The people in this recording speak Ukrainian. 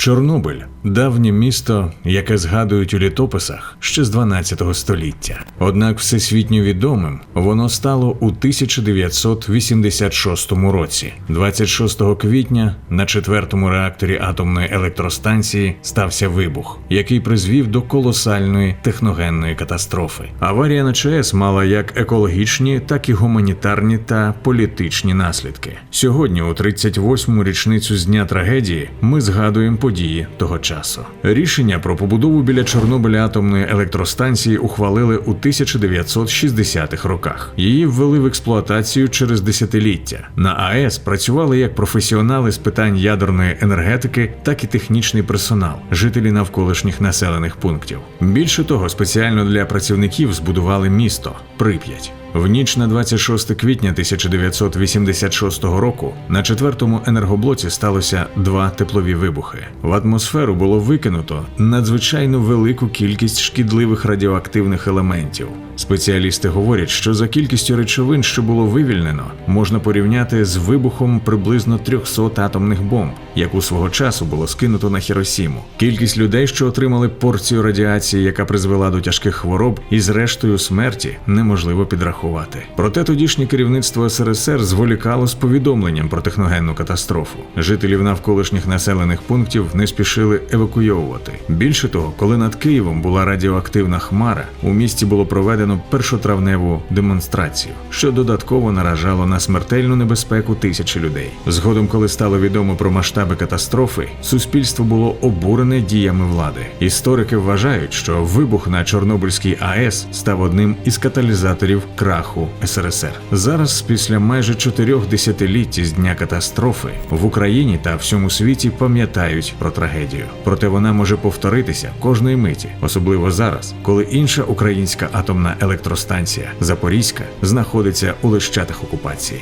Чорнобиль давнє місто, яке згадують у літописах ще з 12 століття. Однак всесвітньо відомим воно стало у 1986 році. 26 квітня на четвертому реакторі атомної електростанції стався вибух, який призвів до колосальної техногенної катастрофи. Аварія на ЧАЕС мала як екологічні, так і гуманітарні та політичні наслідки. Сьогодні, у 38-му річницю з дня трагедії, ми згадуємо події того часу. Рішення про побудову біля Чорнобиля атомної електростанції ухвалили у 1960-х роках. Її ввели в експлуатацію через десятиліття. На АЕС працювали як професіонали з питань ядерної енергетики, так і технічний персонал, жителі навколишніх населених пунктів. Більше того, спеціально для працівників збудували місто Прип'ять. В ніч на 26 квітня 1986 року на четвертому енергоблоці сталося два теплові вибухи. В атмосферу було викинуто надзвичайно велику кількість шкідливих радіоактивних елементів. Спеціалісти говорять, що за кількістю речовин, що було вивільнено, можна порівняти з вибухом приблизно 300 атомних бомб, яку свого часу було скинуто на Хіросіму. Кількість людей, що отримали порцію радіації, яка призвела до тяжких хвороб, і зрештою смерті, неможливо підрахувати. Проте тодішнє керівництво СРСР зволікало з повідомленням про техногенну катастрофу. Жителів навколишніх населених пунктів не спішили евакуйовувати. Більше того, коли над Києвом була радіоактивна хмара, у місті було проведено першотравневу демонстрацію, що додатково наражало на смертельну небезпеку тисячі людей. Згодом, коли стало відомо про масштаби катастрофи, суспільство було обурене діями влади. Історики вважають, що вибух на Чорнобильській АЕС став одним із каталізаторів краху СРСР. Зараз, після майже чотирьох десятиліть з дня катастрофи, в Україні та всьому світі пам'ятають про трагедію. Проте вона може повторитися кожної миті, особливо зараз, коли інша українська атомна електростанція Запорізька знаходиться у лищатах окупації.